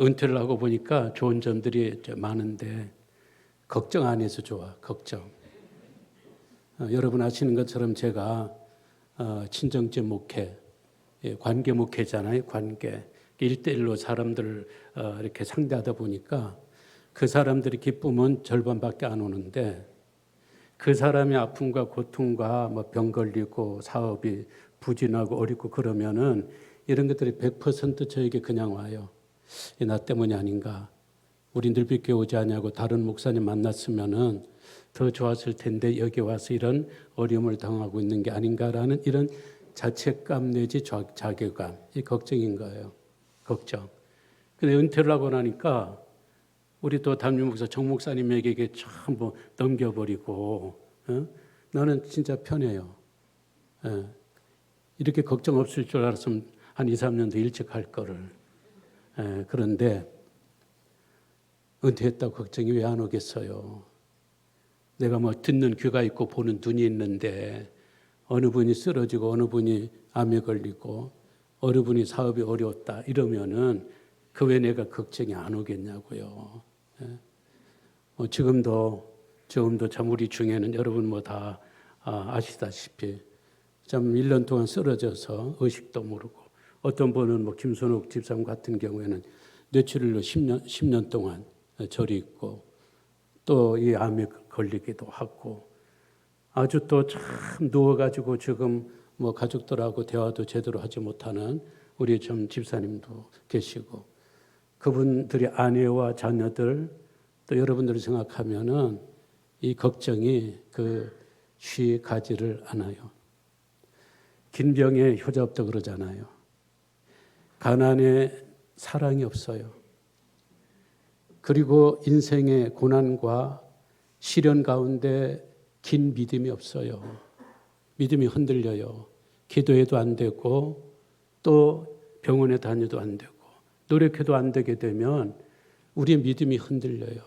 은퇴를 하고 보니까 좋은 점들이 좀 많은데 걱정 안 해서 좋아. 걱정. 어, 여러분 아시는 것처럼 제가 어, 친정제 목회, 예, 관계 목회잖아요. 관계. 일대일로 사람들을 어, 이렇게 상대하다 보니까 그 사람들이 기쁨은 절반밖에 안 오는데 그 사람의 아픔과 고통과 뭐 병 걸리고 사업이 부진하고 어렵고 그러면은 이런 것들이 100% 저에게 그냥 와요. 이나 때문이 아닌가. 우리 늘빛교회 오지 않냐고 다른 목사님 만났으면은 더 좋았을 텐데 여기 와서 이런 어려움을 당하고 있는 게 아닌가라는 이런 자책감 내지 자- 자괴감, 이 걱정인 거예요. 걱정. 근데 은퇴를 하고 나니까 우리 또 담임 목사 정 목사님에게 전부 넘겨버리고 어? 나는 진짜 편해요. 예. 이렇게 걱정 없을 줄 알았으면 한 2, 3년 더 일찍 할 거를. 예, 그런데 은퇴했다고 걱정이 왜 안 오겠어요? 내가 뭐 듣는 귀가 있고 보는 눈이 있는데 어느 분이 쓰러지고 어느 분이 암에 걸리고 어느 분이 사업이 어려웠다 이러면은 그 왜 내가 걱정이 안 오겠냐고요. 예. 뭐 지금도 지금도 참 우리 중에는 여러분 뭐 다 아시다시피 참 1년 동안 쓰러져서 의식도 모르고 어떤 분은 뭐 김선욱 집사님 같은 경우에는 뇌출혈로 10년 10년 동안 절이 있고 또 이 암에 걸리기도 하고 아주 또 참 누워가지고 지금 뭐 가족들하고 대화도 제대로 하지 못하는 우리 좀 집사님도 계시고 그분들의 아내와 자녀들 또 여러분들을 생각하면은 이 걱정이 그 쉬 가지를 않아요. 긴 병에 효자 없다 그러잖아요. 가난에 사랑이 없어요. 그리고 인생의 고난과 시련 가운데 긴 믿음이 없어요. 믿음이 흔들려요. 기도해도 안 되고 또 병원에 다녀도 안 되고 노력해도 안 되게 되면 우리의 믿음이 흔들려요.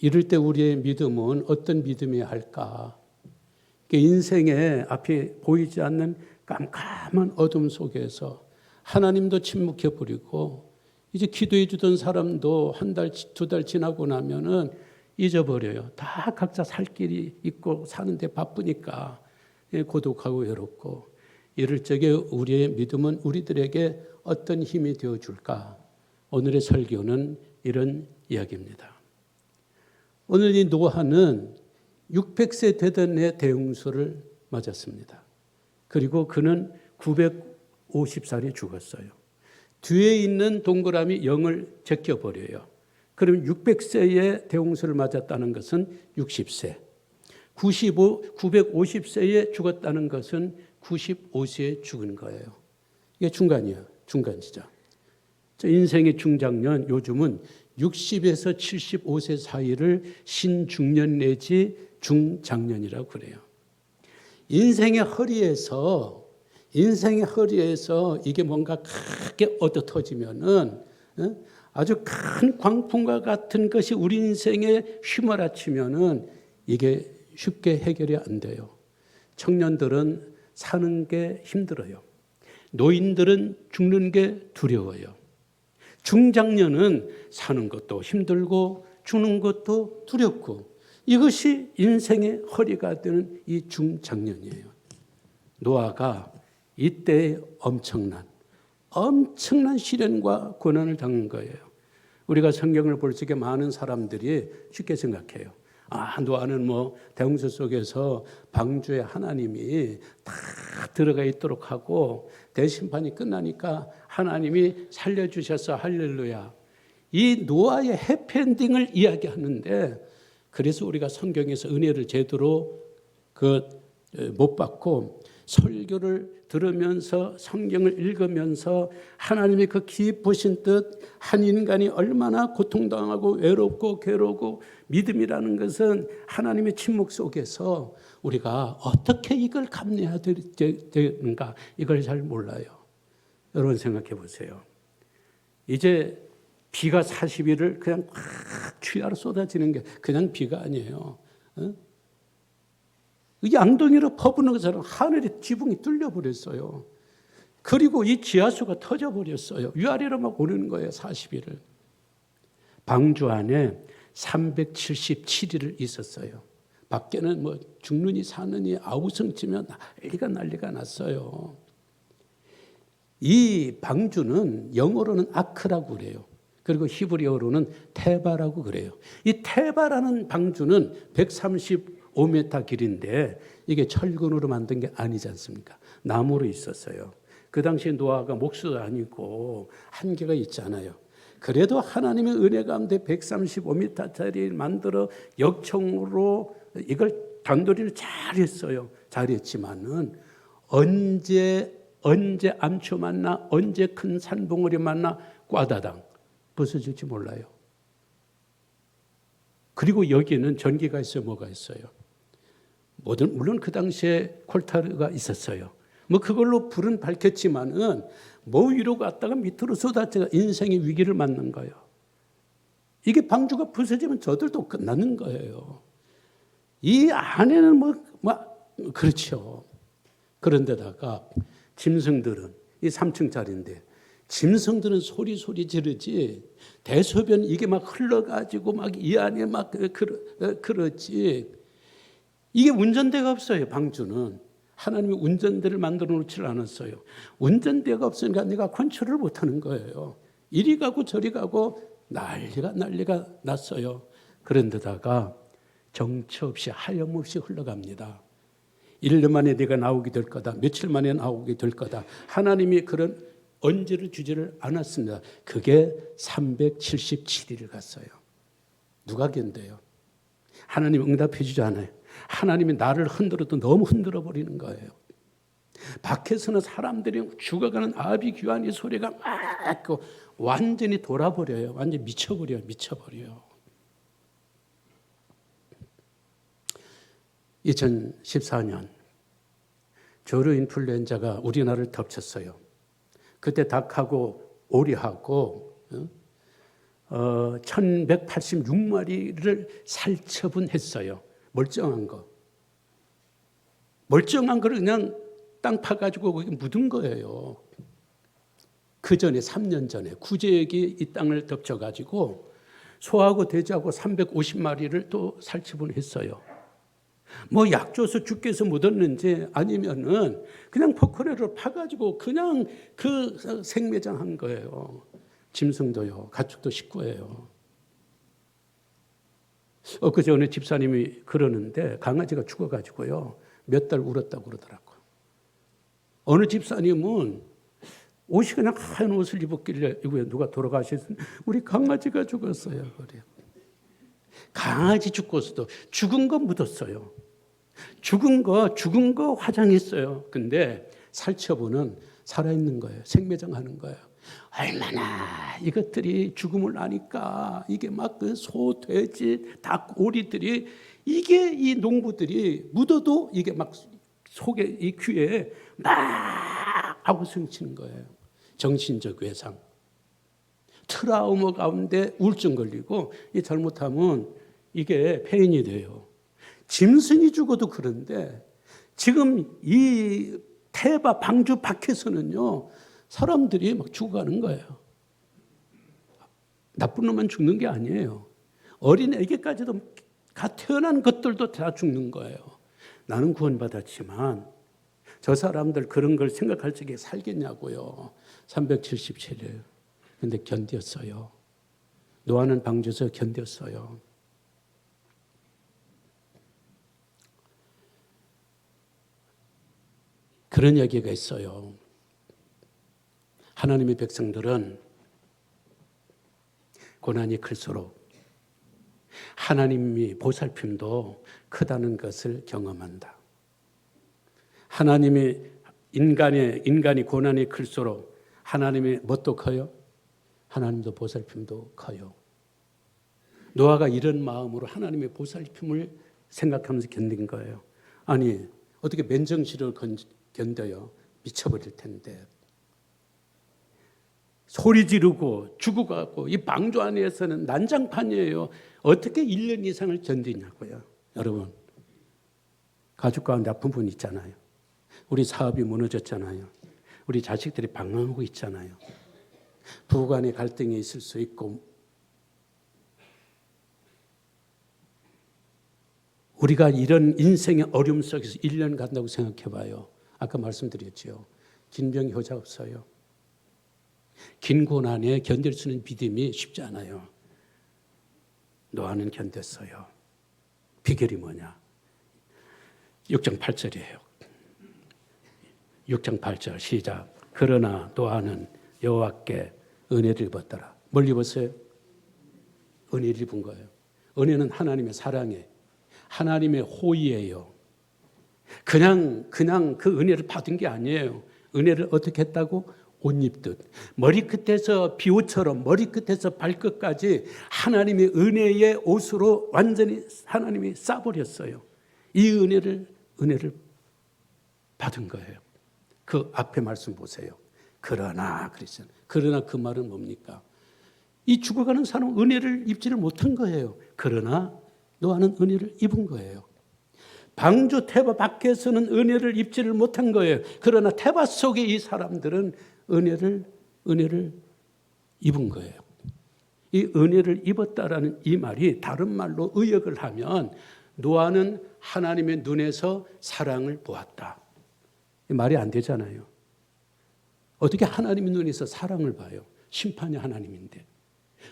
이럴 때 우리의 믿음은 어떤 믿음이어야 할까? 인생의 앞에 보이지 않는 깜깜한 어둠 속에서 하나님도 침묵해 버리고 이제 기도해 주던 사람도 한 달, 두 달 지나고 나면은 잊어버려요. 다 각자 살 길이 있고 사는데 바쁘니까 예, 고독하고 외롭고 이럴 적에 우리의 믿음은 우리들에게 어떤 힘이 되어 줄까? 오늘의 설교는 이런 이야기입니다. 오늘 이 노아는 600세 되던 해 대웅수를 맞았습니다. 그리고 그는 950살이 죽었어요. 뒤에 있는 동그라미 0을 제껴버려요. 그럼 600세에 대홍수를 맞았다는 것은 60세. 95, 950세에 죽었다는 것은 95세에 죽은 거예요. 이게 중간이에요. 중간 지점. 인생의 중장년 요즘은 60에서 75세 사이를 신중년 내지 중장년이라고 그래요. 인생의 허리에서 인생의 허리에서 이게 뭔가 크게 얻어 터지면은 어? 아주 큰 광풍과 같은 것이 우리 인생에 휘몰아치면은 이게 쉽게 해결이 안 돼요. 청년들은 사는 게 힘들어요. 노인들은 죽는 게 두려워요. 중장년은 사는 것도 힘들고 죽는 것도 두렵고 이것이 인생의 허리가 되는 이 중장년이에요. 노아가 이때 엄청난 엄청난 시련과 고난을 당한 거예요. 우리가 성경을 볼 적에 많은 사람들이 쉽게 생각해요. 아, 노아는 뭐 대홍수 속에서 방주에 하나님이 다 들어가 있도록 하고 대심판이 끝나니까 하나님이 살려주셔서 할렐루야. 이 노아의 해피엔딩을 이야기하는데 그래서 우리가 성경에서 은혜를 제대로 그 못 받고 설교를 들으면서 성경을 읽으면서 하나님의 그 깊으신 뜻, 한 인간이 얼마나 고통당하고 외롭고 괴롭고 믿음이라는 것은 하나님의 침묵 속에서 우리가 어떻게 이걸 감내해야 되는가 이걸 잘 몰라요. 여러분 생각해 보세요. 이제 비가 40일을 그냥 확 취하로 쏟아지는 게 그냥 비가 아니에요. 어? 양동이로 퍼부는 것처럼 하늘의 지붕이 뚫려 버렸어요. 그리고 이 지하수가 터져버렸어요. 위아래로 막 오르는 거예요, 40일을. 방주 안에 377일을 있었어요. 밖에는 뭐 죽느니 사느니 아우성치면 난리가 난리가 났어요. 이 방주는 영어로는 아크라고 그래요. 그리고 히브리어로는 테바라고 그래요. 이 테바라는 방주는 135m 길인데 이게 철근으로 만든 게 아니지 않습니까? 나무로 있었어요. 그 당시에 노아가 목수도 아니고 한계가 있잖아요. 그래도 하나님의 은혜 가운데 135m짜리 만들어 역청으로 이걸 단도리를 잘했어요. 잘했지만은 언제 언제 암초 만나 언제 큰 산봉우리 만나 꽈다당 벗어질지 몰라요. 그리고 여기는 전기가 있어요, 뭐가 있어요. 물론 그 당시에 콜타르가 있었어요. 뭐 그걸로 불은 밝혔지만은 뭐 위로 갔다가 밑으로 쏟아져 인생의 위기를 맞는 거예요. 이게 방주가 부서지면 저들도 끝나는 거예요. 이 안에는 뭐, 뭐 그렇죠. 그런데다가 짐승들은 이 3층짜리인데 짐승들은 소리 소리 지르지 대소변 이게 막 흘러가지고 막 이 안에 막 그러, 그렇지 이게 운전대가 없어요 방주는 하나님이 운전대를 만들어 놓지 않았어요 운전대가 없으니까 내가 컨트롤을 못 하는 거예요 이리 가고 저리 가고 난리가 난리가 났어요 그런데다가 정처 없이 하염없이 흘러갑니다 1년 만에 내가 나오게 될 거다. 며칠 만에 나오게 될 거다. 하나님이 그런 언제를 주지를 않았습니다. 그게 377일을 갔어요. 누가 견뎌요? 하나님 응답해 주지 않아요. 하나님이 나를 흔들어도 너무 흔들어 버리는 거예요. 밖에서는 사람들이 죽어가는 아비 귀환의 소리가 막 완전히 돌아버려요. 완전히 미쳐버려요. 미쳐버려요. 2014년 조류 인플루엔자가 우리나라를 덮쳤어요. 그때 닭하고 오리하고 어, 1186마리를 살처분했어요. 멀쩡한 거. 멀쩡한 거를 그냥 땅 파가지고 거기 묻은 거예요. 그 전에 3년 전에 구제역이 이 땅을 덮쳐가지고 소하고 돼지하고 350마리를 또 살처분했어요. 뭐 약 줘서 죽게서 묻었는지 아니면은 그냥 포크레로 파가지고 그냥 그 생매장 한 거예요. 짐승도요, 가축도 식구예요. 엊그제 어느 집사님이 그러는데 강아지가 죽어가지고요 몇 달 울었다고 그러더라고요. 어느 집사님은 옷이 그냥 하얀 옷을 입었길래 이거 누가 돌아가셨으 우리 강아지가 죽었어요. 그래요. 강아지 죽고서도 죽은 거 묻었어요. 죽은 거, 죽은 거 화장했어요. 근데 살처분은 살아있는 거예요. 생매장하는 거예요. 얼마나 이것들이 죽음을 아니까 이게 막 그 소, 돼지, 닭, 오리들이 이게 이 농부들이 묻어도 이게 막 속에 이 귀에 막 하고 승치는 거예요. 정신적 외상. 트라우마 가운데 우울증 걸리고 이 잘못하면 이게 폐인이 돼요. 짐승이 죽어도 그런데 지금 이 태바 방주 밖에서는요 사람들이 막 죽어가는 거예요. 나쁜 놈만 죽는 게 아니에요. 어린 애기까지도 갓 태어난 것들도 다 죽는 거예요. 나는 구원받았지만 저 사람들 그런 걸 생각할 적에 살겠냐고요. 377일. 근데 견뎠어요. 노아는 방주에서 견뎠어요. 그런 얘기가 있어요. 하나님의 백성들은 고난이 클수록 하나님이 보살핌도 크다는 것을 경험한다. 하나님이 인간의 인간이 고난이 클수록 하나님의 뭣도 커요? 하나님도 보살핌도 커요. 노아가 이런 마음으로 하나님의 보살핌을 생각하면서 견딘 거예요. 아니 어떻게 맨정신을 견뎌요? 미쳐버릴 텐데. 소리 지르고 죽어가고 이 방주 안에서는 난장판이에요. 어떻게 1년 이상을 견디냐고요. 여러분. 가족 가운데 아픈 분 있잖아요. 우리 사업이 무너졌잖아요. 우리 자식들이 방황하고 있잖아요. 부부 간의 갈등이 있을 수 있고 우리가 이런 인생의 어려움 속에서 1년 간다고 생각해 봐요. 아까 말씀드렸죠. 긴 병이 효자 없어요. 긴 고난에 견딜 수 있는 믿음이 쉽지 않아요. 노아는 견뎠어요. 비결이 뭐냐? 6장 8절이에요. 6장 8절 시작. 그러나 노아는 여호와께 은혜를 입었더라. 뭘 입었어요? 은혜를 입은 거예요. 은혜는 하나님의 사랑에 하나님의 호의예요. 그냥 그냥 그 은혜를 받은 게 아니에요. 은혜를 어떻게 했다고? 옷 입듯 머리끝에서 비옷처럼 머리끝에서 발끝까지 하나님의 은혜의 옷으로 완전히 하나님이 싸버렸어요. 이 은혜를 은혜를 받은 거예요. 그 앞에 말씀 보세요. 그러나 그랬잖아요. 그러나 그 말은 뭡니까? 이 죽어가는 사람은 은혜를 입지를 못한 거예요. 그러나 노아는 은혜를 입은 거예요. 방주 태바 밖에서는 은혜를 입지를 못한 거예요. 그러나 태바 속에 이 사람들은 은혜를 은혜를 입은 거예요. 이 은혜를 입었다라는 이 말이 다른 말로 의역을 하면 노아는 하나님의 눈에서 사랑을 보았다. 이 말이 안 되잖아요. 어떻게 하나님의 눈에서 사랑을 봐요? 심판이 하나님인데.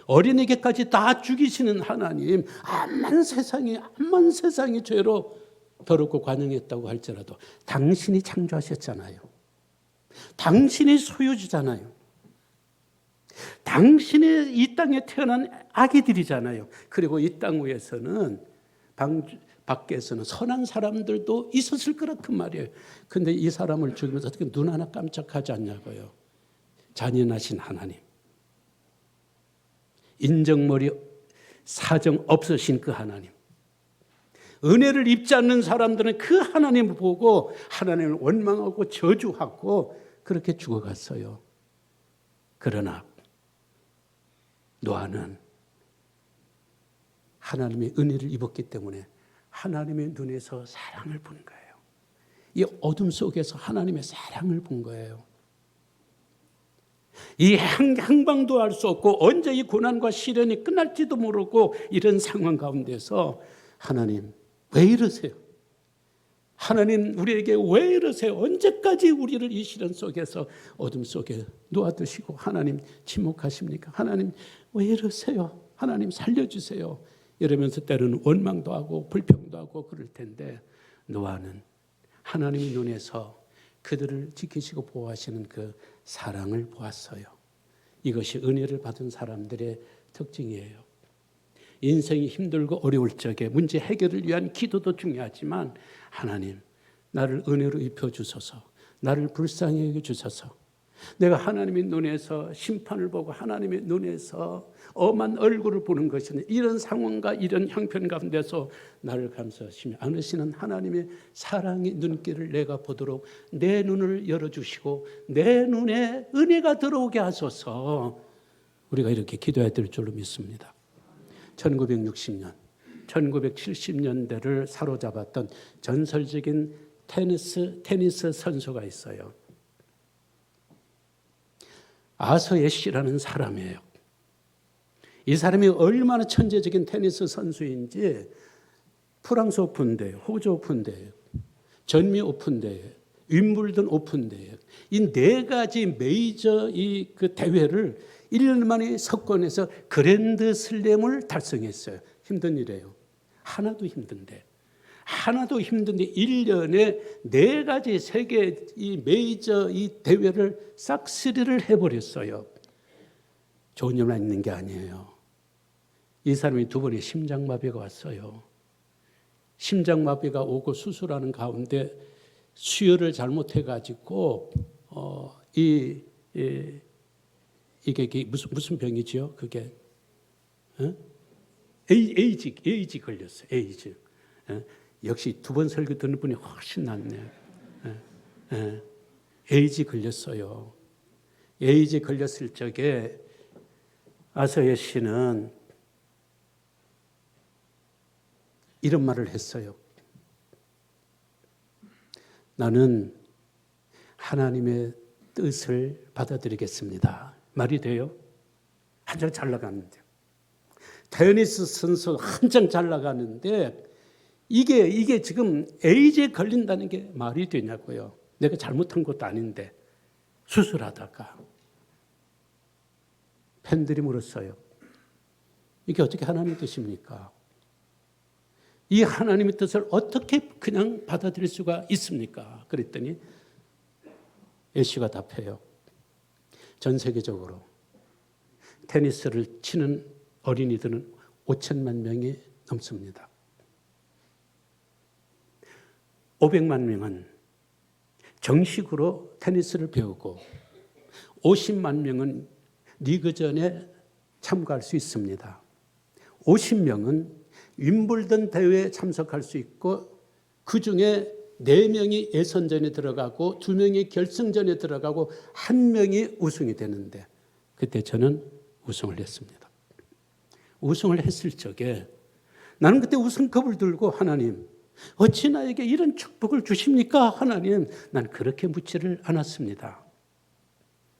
어린이게까지 다 죽이시는 하나님, 암만 세상이, 암만 세상이 죄로 더럽고 관영했다고 할지라도 당신이 창조하셨잖아요. 당신이 소유주잖아요. 당신이 이 땅에 태어난 아기들이잖아요. 그리고 이 땅 위에서는 방, 밖에서는 선한 사람들도 있었을 거라 그 말이에요. 근데 이 사람을 죽이면서 어떻게 눈 하나 깜짝하지 않냐고요. 잔인하신 하나님. 인정머리 사정 없으신 그 하나님. 은혜를 입지 않는 사람들은 그 하나님을 보고 하나님을 원망하고 저주하고 그렇게 죽어갔어요. 그러나 노아는 하나님의 은혜를 입었기 때문에 하나님의 눈에서 사랑을 본 거예요. 이 어둠 속에서 하나님의 사랑을 본 거예요. 이 항방도 할수 없고 언제 이 고난과 시련이 끝날지도 모르고 이런 상황 가운데서 하나님 왜 이러세요? 하나님 우리에게 왜 이러세요? 언제까지 우리를 이 시련 속에서 어둠 속에 놓아두시고 하나님 침묵하십니까? 하나님 왜 이러세요? 하나님 살려주세요. 이러면서 때로는 원망도 하고 불평도 하고 그럴 텐데 노아는 하나님의 눈에서 그들을 지키시고 보호하시는 그 사랑을 보았어요. 이것이 은혜를 받은 사람들의 특징이에요. 인생이 힘들고 어려울 적에 문제 해결을 위한 기도도 중요하지만 하나님 나를 은혜로 입혀 주소서. 나를 불쌍히 여겨 주소서. 내가 하나님의 눈에서 심판을 보고 하나님의 눈에서 엄한 얼굴을 보는 것이니 이런 상황과 이런 형편 가운데서 나를 감싸시며 안으시는 하나님의 사랑의 눈길을 내가 보도록 내 눈을 열어주시고 내 눈에 은혜가 들어오게 하소서 우리가 이렇게 기도해야 될 줄로 믿습니다. 1960년, 1970년대를 사로잡았던 전설적인 테니스, 테니스 선수가 있어요. 아서의 씨라는 사람이에요. 이 사람이 얼마나 천재적인 테니스 선수인지 프랑스 오픈대, 호주 오픈대, 전미 오픈대, 윈블던 오픈대 이네 가지 메이저 이 그 대회를 1년 만에 석권해서 그랜드 슬램을 달성했어요. 힘든 일이에요. 하나도 힘든데. 하나도 힘든데 1년에 네 가지 세계 이 메이저 이 대회를 싹쓸이를 해버렸어요. 좋은 일만 있는 게 아니에요. 이 사람이 두 번의 심장마비가 왔어요. 심장마비가 오고 수술하는 가운데 수혈을 잘못해가지고 어, 이, 이 이게 무슨 무슨 병이지요? 그게 어? 에이지 에이지 걸렸어요. 에이즈. 어? 역시 두 번 설교 듣는 분이 훨씬 낫네. 어? 에이지 걸렸어요. 에이지 걸렸을 적에 아서예 씨는 이런 말을 했어요. 나는 하나님의 뜻을 받아들이겠습니다. 말이 돼요? 한장 잘 나가는데. 테니스 선수 한장잘 나가는데 이게 이게 지금 에이즈에 걸린다는 게 말이 되냐고요. 내가 잘못한 것도 아닌데 수술하다가 팬들이 물었어요. 이게 어떻게 하나님의 뜻입니까? 이 하나님의 뜻을 어떻게 그냥 받아들일 수가 있습니까? 그랬더니 애쉬가 답해요. 전 세계적으로 테니스를 치는 어린이들은 5천만 명이 넘습니다. 500만 명은 정식으로 테니스를 배우고 50만 명은 리그전에 참가할 수 있습니다. 50명은 윈블던 대회에 참석할 수 있고 그 중에 4명이 예선전에 들어가고 2명이 결승전에 들어가고 1명이 우승이 되는데 그때 저는 우승을 했습니다. 우승을 했을 적에 나는 그때 우승컵을 들고 하나님 어찌 나에게 이런 축복을 주십니까? 하나님 난 그렇게 묻지를 않았습니다.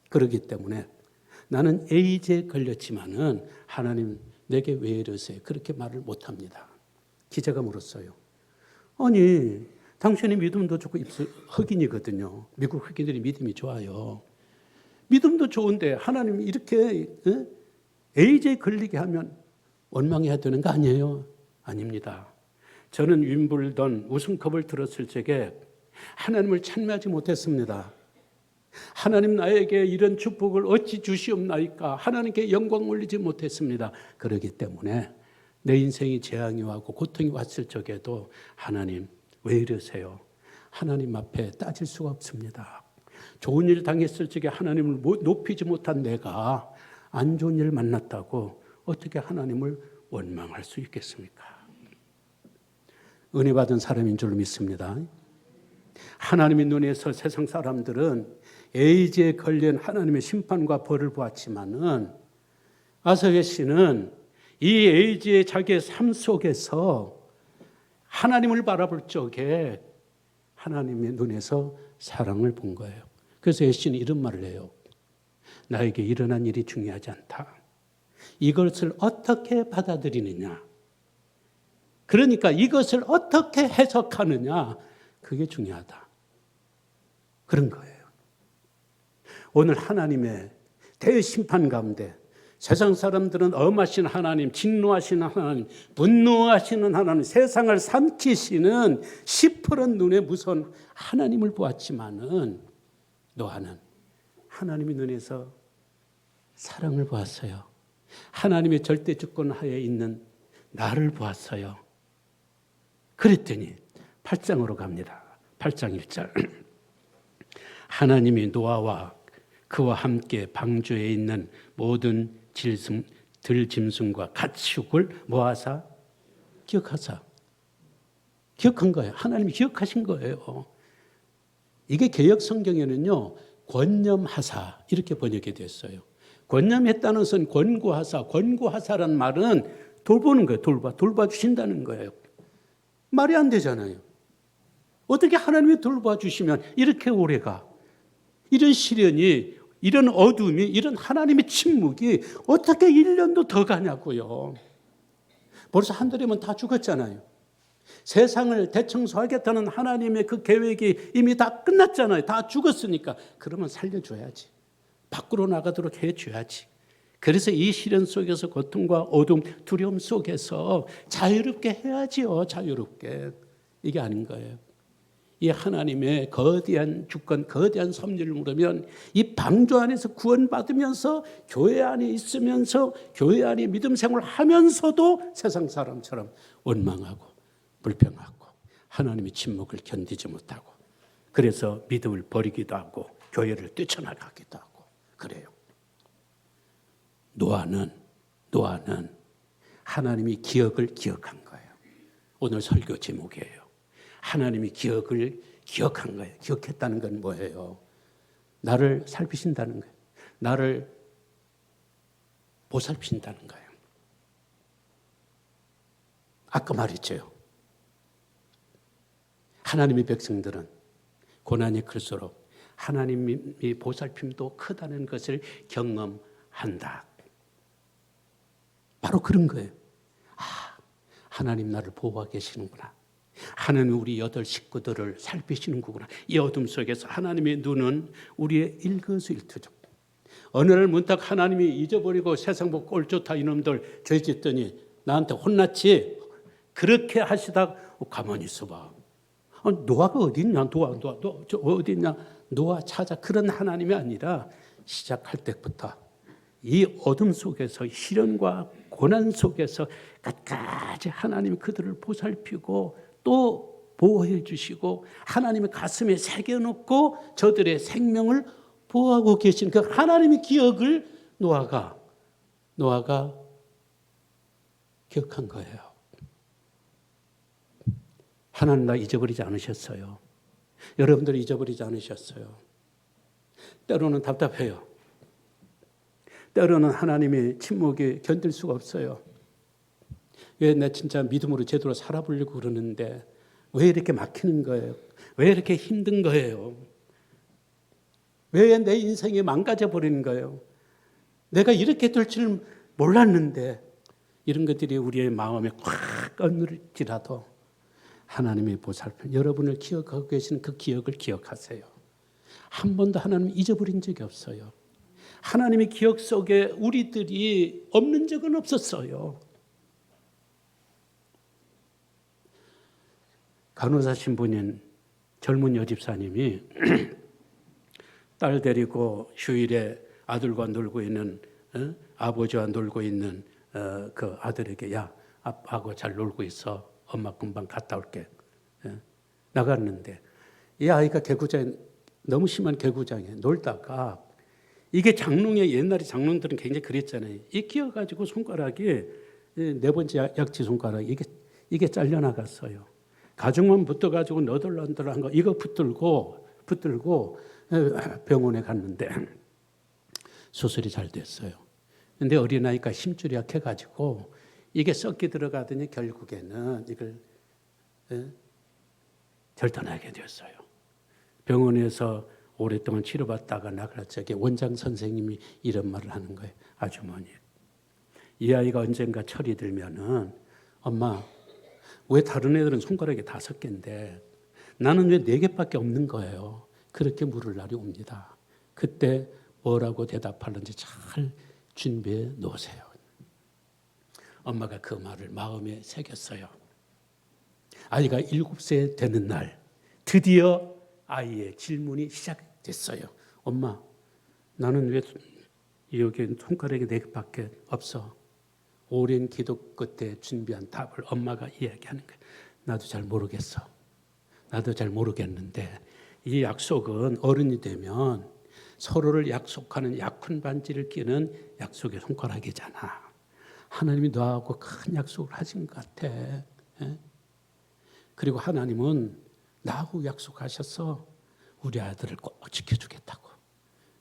그러기 때문에 나는 에이즈에 걸렸지만은 하나님 내게 왜 이러세요? 그렇게 말을 못합니다. 기자가 물었어요. 아니 당신의 믿음도 좋고 입술 흑인이거든요. 미국 흑인들이 믿음이 좋아요. 믿음도 좋은데 하나님 이렇게 어? 에이즈에 걸리게 하면 원망해야 되는 거 아니에요? 아닙니다. 저는 윈블던 우승컵을 들었을 적에 하나님을 찬미하지 못했습니다. 하나님 나에게 이런 축복을 어찌 주시옵나이까? 하나님께 영광 올리지 못했습니다. 그러기 때문에 내 인생이 재앙이 와고 고통이 왔을 적에도 하나님 왜 이러세요? 하나님 앞에 따질 수가 없습니다. 좋은 일 당했을 적에 하나님을 높이지 못한 내가 안 좋은 일 만났다고 어떻게 하나님을 원망할 수 있겠습니까? 은혜 받은 사람인 줄 믿습니다. 하나님의 눈에서 세상 사람들은 에이즈에 걸린 하나님의 심판과 벌을 보았지만은 아서의 씨는 이 에이즈의 자기의 삶 속에서 하나님을 바라볼 적에 하나님의 눈에서 사랑을 본 거예요. 그래서 애씨는 이런 말을 해요. 나에게 일어난 일이 중요하지 않다. 이것을 어떻게 받아들이느냐. 그러니까 이것을 어떻게 해석하느냐. 그게 중요하다. 그런 거예요. 오늘 하나님의 대심판 가운데 세상 사람들은 엄하신 하나님, 진노하시는 하나님, 분노하시는 하나님, 세상을 삼키시는 시퍼런 눈에 무서운 하나님을 보았지만은 노아는 하나님의 눈에서 사랑을 보았어요. 하나님의 절대 주권 하에 있는 나를 보았어요. 그랬더니 8장으로 갑니다. 8장 1절. 하나님이 노아와 그와 함께 방주에 있는 모든 질승, 들짐승과 가축을 모아서 기억하사. 기억한 거예요. 하나님이 기억하신 거예요. 이게 개혁 성경에는요, 권념하사 이렇게 번역이 됐어요. 권념했다는 것은 권고하사, 권고하사란 말은 돌보는 거예요. 돌봐, 돌봐 주신다는 거예요. 말이 안 되잖아요. 어떻게 하나님이 돌봐 주시면 이렇게 오래가? 이런 시련이, 이런 어둠이, 이런 하나님의 침묵이 어떻게 1년도 더 가냐고요. 벌써 한 달이면 다 죽었잖아요. 세상을 대청소하겠다는 하나님의 그 계획이 이미 다 끝났잖아요. 다 죽었으니까. 그러면 살려줘야지. 밖으로 나가도록 해줘야지. 그래서 이 시련 속에서 고통과 어둠, 두려움 속에서 자유롭게 해야지요. 자유롭게. 이게 아닌 거예요. 이 하나님의 거대한 주권, 거대한 섭리를 물으면 이 방주 안에서 구원받으면서 교회 안에 있으면서 교회 안에 믿음 생활을 하면서도 세상 사람처럼 원망하고 불평하고 하나님의 침묵을 견디지 못하고 그래서 믿음을 버리기도 하고 교회를 뛰쳐나가기도 하고 그래요. 노아는 노아는 하나님이 기억을 기억한 거예요. 오늘 설교 제목이에요. 하나님이 기억을 기억한 거예요. 기억했다는 건 뭐예요? 나를 살피신다는 거예요. 나를 보살피신다는 거예요. 아까 말했죠. 하나님의 백성들은 고난이 클수록 하나님이 보살핌도 크다는 것을 경험한다. 바로 그런 거예요. 아, 하나님 나를 보호하고 계시는구나. 하나님 우리 여덟 식구들을 살피시는구나. 이 어둠 속에서 하나님의 눈은 우리의 일거수일투족. 어느 날 문득 하나님이 잊어버리고 세상 보고 꼴 좋다 이놈들 죄 짓더니 나한테 혼났지. 그렇게 하시다 가만히 있어봐. 아, 노아가 어디 있냐? 노아, 노아, 저 어디 있냐? 노아 찾아. 그런 하나님이 아니라 시작할 때부터 이 어둠 속에서 시련과 고난 속에서 끝까지 하나님 그들을 보살피고 또 보호해 주시고 하나님의 가슴에 새겨놓고 저들의 생명을 보호하고 계신 그 하나님의 기억을 노아가 노아가 기억한 거예요. 하나님 나 잊어버리지 않으셨어요. 여러분들 잊어버리지 않으셨어요. 때로는 답답해요. 때로는 하나님의 침묵이 견딜 수가 없어요. 왜 내 진짜 믿음으로 제대로 살아보려고 그러는데 왜 이렇게 막히는 거예요? 왜 이렇게 힘든 거예요? 왜 내 인생이 망가져 버리는 거예요? 내가 이렇게 될 줄 몰랐는데 이런 것들이 우리의 마음에 꽉 엇눌지라도 하나님의 보살핌 여러분을 기억하고 계시는 그 기억을 기억하세요. 한 번도 하나님 잊어버린 적이 없어요. 하나님의 기억 속에 우리들이 없는 적은 없었어요. 간호사 신부인 젊은 여집사님이 딸 데리고 휴일에 아들과 놀고 있는 어? 아버지와 놀고 있는 어, 그 아들에게 야 아빠하고 잘 놀고 있어 엄마 금방 갔다 올게 예? 나갔는데 이 아이가 개구장에 너무 심한 개구장에 놀다가 이게 장롱에 옛날에 장롱들은 굉장히 그랬잖아요. 이 끼어가지고 손가락이 네 번째 약지 손가락 이게 이게 잘려 나갔어요. 가죽만 붙어가지고 너덜너덜한 거 이거 붙들고 붙들고 병원에 갔는데 수술이 잘 됐어요. 근데 어린아이가 힘줄이 약해가지고 이게 썩기 들어가더니 결국에는 이걸 절단하게 되었어요. 병원에서 오랫동안 치료받다가 나갈 적에 원장 선생님이 이런 말을 하는 거예요. 아주머니, 이 아이가 언젠가 철이 들면은 엄마 왜 다른 애들은 손가락이 다섯 개인데 나는 왜 네 개밖에 없는 거예요. 그렇게 물을 날이 옵니다. 그때 뭐라고 대답하는지 잘 준비해 놓으세요. 엄마가 그 말을 마음에 새겼어요. 아이가 일곱 세 되는 날 드디어 아이의 질문이 시작됐어요. 엄마, 나는 왜 여기 손가락이 네 개밖에 없어? 오랜 기도 끝에 준비한 답을 엄마가 이야기하는 거예요. 나도 잘 모르겠어. 나도 잘 모르겠는데 이 약속은 어른이 되면 서로를 약속하는 약혼 반지를 끼는 약속의 손가락이잖아. 하나님이 너하고 큰 약속을 하신 것 같아. 예? 그리고 하나님은 나하고 약속하셔서 우리 아들을 꼭 지켜주겠다고.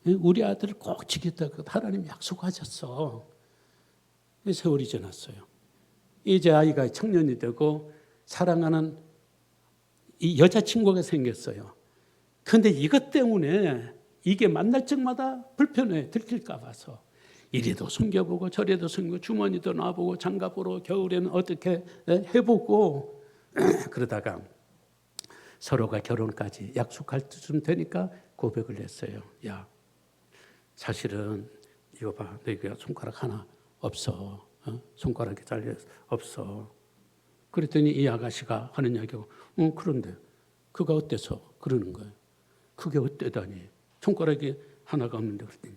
예? 우리 아들을 꼭 지켰다고 하나님 약속하셨어. 세월이 지났어요. 이제 아이가 청년이 되고 사랑하는 이 여자친구가 생겼어요. 근데 이것 때문에 이게 만날 적마다 불편해 들킬까 봐서 이리도 숨겨보고 저리도 숨겨 주머니도 놔보고 장갑으로 겨울에는 어떻게 해보고 그러다가 서로가 결혼까지 약속할 쯤 되니까 고백을 했어요. 야, 사실은 이거 봐, 너희가 손가락 하나 없어. 어? 손가락이 잘려 없어. 그랬더니 이 아가씨가 하는 이야기가, 어, 그런데 그가 어때서 그러는 거예요. 그게 어때다니. 손가락이 하나가 없는데 그랬더니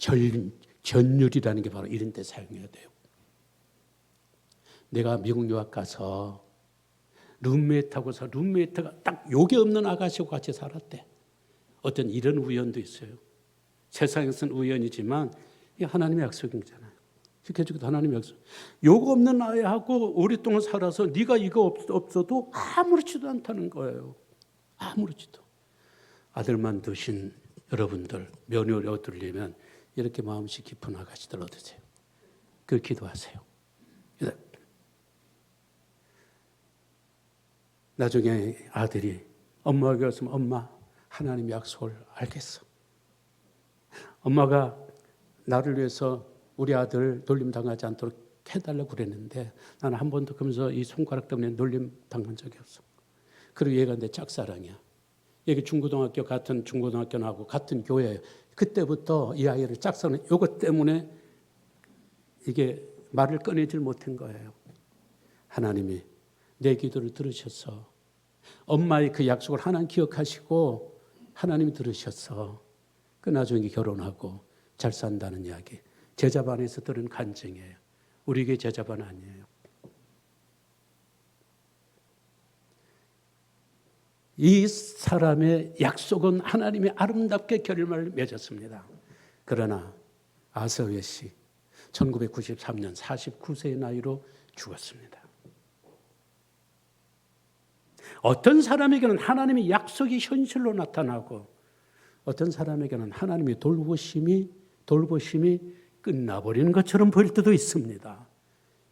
전, 전율이라는 게 바로 이런 데 사용해야 돼요. 내가 미국 유학 가서 룸메이트하고서 룸메이트가 딱 욕이 없는 아가씨와 같이 살았대. 어떤 이런 우연도 있어요. 세상에서는 우연이지만 이게 하나님의 약속인 거잖아요. 지켜주기도 하나님의 약속. 욕 없는 아이하고 오랫동안 살아서 네가 이거 없, 없어도 아무렇지도 않다는 거예요. 아무렇지도. 아들만 두신 여러분들 면허를 얻으려면 이렇게 마음씨 깊은 아가씨들 얻으세요. 그 기도하세요. 나중에 아들이 엄마가 그랬으면 엄마 하나님 약속을 알겠어. 엄마가 나를 위해서 우리 아들 놀림 당하지 않도록 해달라고 그랬는데 나는 한 번도 그러면서 이 손가락 때문에 놀림 당한 적이 없어. 그리고 얘가 내 짝사랑이야. 얘가 중고등학교 같은 중고등학교 나고 같은 교회 그때부터 이 아이를 짝사랑 요것 때문에 이게 말을 꺼내질 못한 거예요. 하나님이 내 기도를 들으셔서 엄마의 그 약속을 하나님 기억하시고 하나님이 들으셔서 그 나중에 결혼하고 잘 산다는 이야기. 제자반에서 들은 간증이에요. 우리에게 제자반 아니에요. 이 사람의 약속은 하나님이 아름답게 결말을 맺었습니다. 그러나 아서웨 씨 1993년 49세의 나이로 죽었습니다. 어떤 사람에게는 하나님의 약속이 현실로 나타나고 어떤 사람에게는 하나님의 돌보심이 돌보심이 끝나버리는 것처럼 보일 때도 있습니다.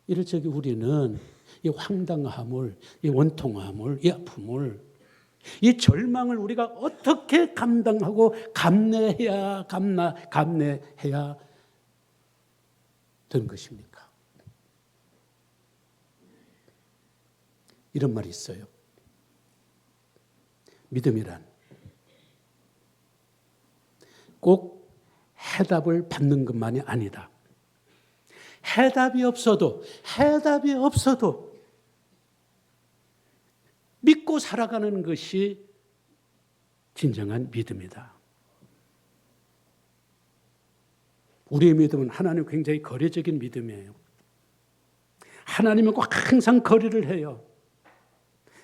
이럴 적에 우리는 이 황당함을, 이 원통함을, 이 아픔을, 이 절망을 우리가 어떻게 감당하고 감내해야 감나 감내해야 되는 것입니까? 이런 말이 있어요. 믿음이란 꼭 해답을 받는 것만이 아니다. 해답이 없어도 해답이 없어도 믿고 살아가는 것이 진정한 믿음이다. 우리의 믿음은 하나님 굉장히 거리적인 믿음이에요. 하나님은 꼭 항상 거리를 해요.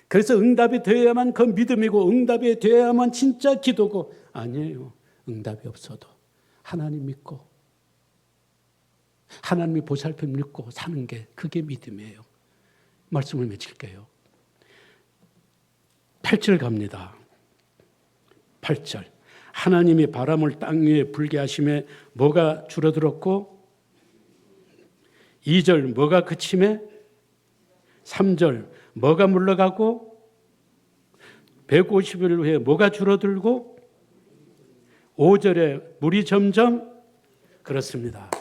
그래서 응답이 되어야만 그 믿음이고 응답이 되어야만 진짜 기도고 아니에요. 응답이 없어도 하나님 믿고 하나님이 보살핌 믿고 사는 게 그게 믿음이에요. 말씀을 맺을게요. 8절 갑니다. 8절. 하나님이 바람을 땅 위에 불게 하심에 뭐가 줄어들었고 2절 뭐가 그침에 3절 뭐가 물러가고 150일 후에 뭐가 줄어들고 5절에 물이 점점 그렇습니다.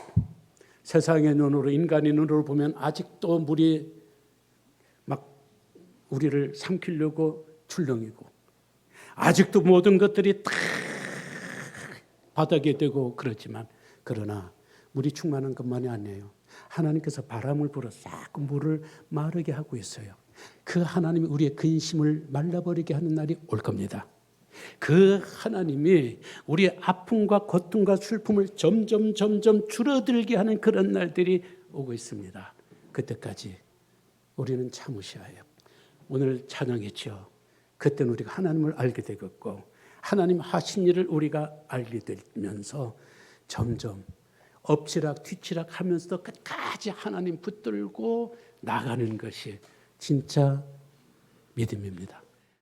세상의 눈으로 인간의 눈으로 보면 아직도 물이 막 우리를 삼키려고 출렁이고 아직도 모든 것들이 다 바닥에 되고 그렇지만 그러나 물이 충만한 것만이 아니에요. 하나님께서 바람을 불어 싹 물을 마르게 하고 있어요. 그 하나님이 우리의 근심을 말라버리게 하는 날이 올 겁니다. 그 하나님이 우리의 아픔과 고통과 슬픔을 점점 점점 줄어들게 하는 그런 날들이 오고 있습니다. 그때까지 우리는 참으셔야 해요. 오늘 찬양했죠. 그때는 우리가 하나님을 알게 되겠고 하나님 하신 일을 우리가 알게 되면서 점점 엎치락 뒤치락 하면서도 끝까지 하나님 붙들고 나가는 것이 진짜 믿음입니다.